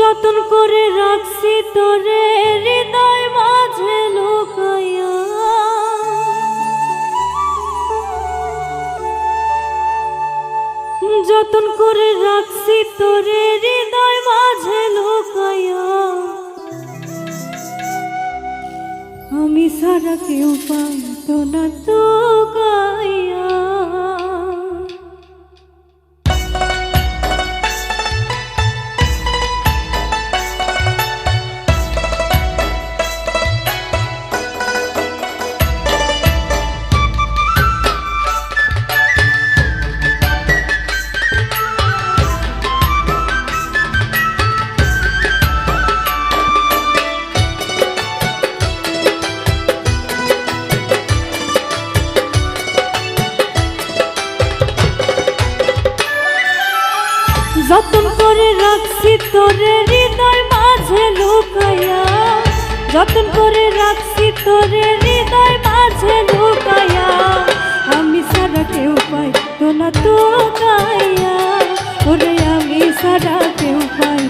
যতন করে রাখছি তোরে, হৃদয় মাঝে লুকাইয়া। যতন করে রাখছি তোরে, হৃদয় মাঝে লুকাইয়া। আমি সারা কেউ পাইতো না তো করে রাখছি তোরে, হৃদয় মাঝে লুকাইয়া। যতন করে রাখছি তোরে, হৃদয় মাঝে লুকাইয়া। আমি সারা কেউ পাই তো না তো গাইয়া ওরে আমি সারা কেউ পাই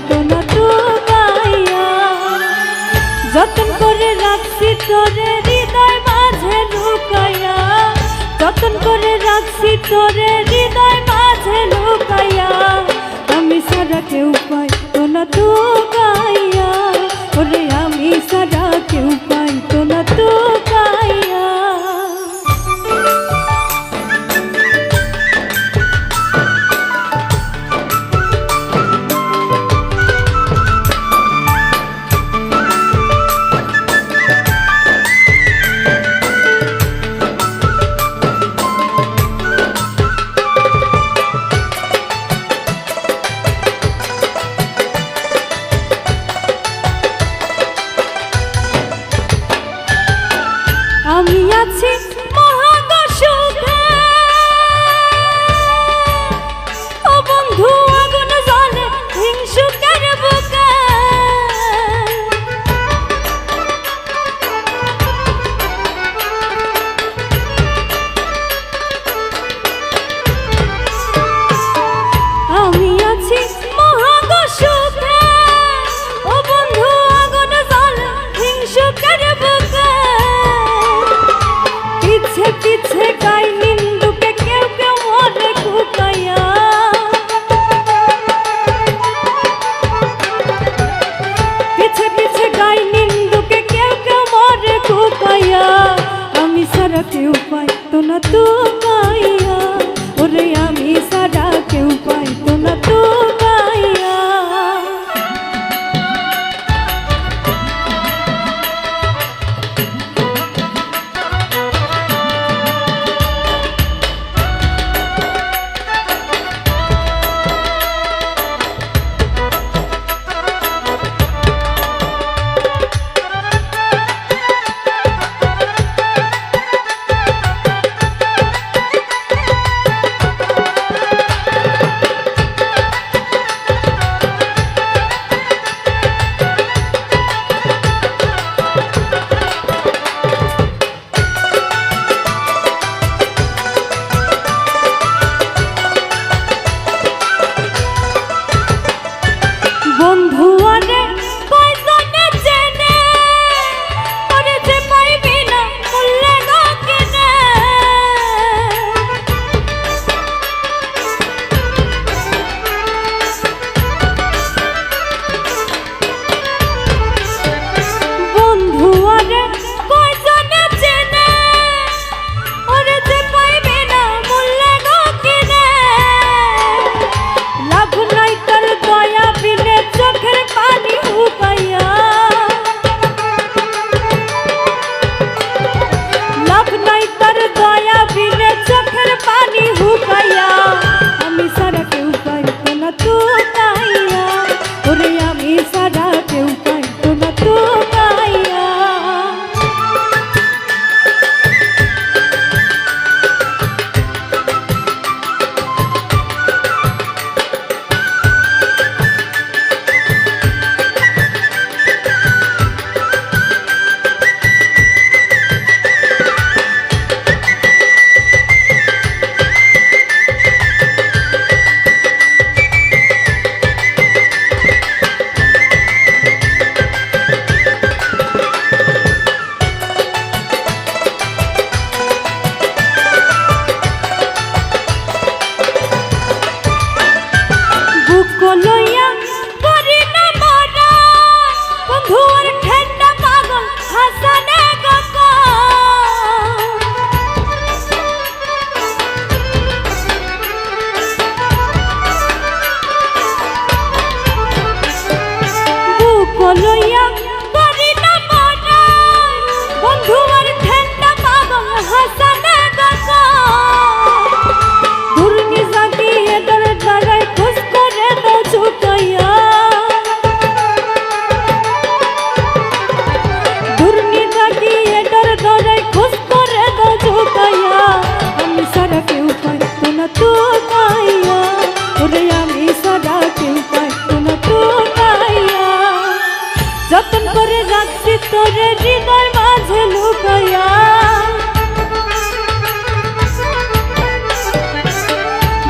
তোরে হৃদয় মাঝে লুকাইয়া।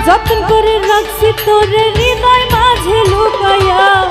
যত্ন করে রাখছি তোরে হৃদয় মাঝে লুকাইয়া।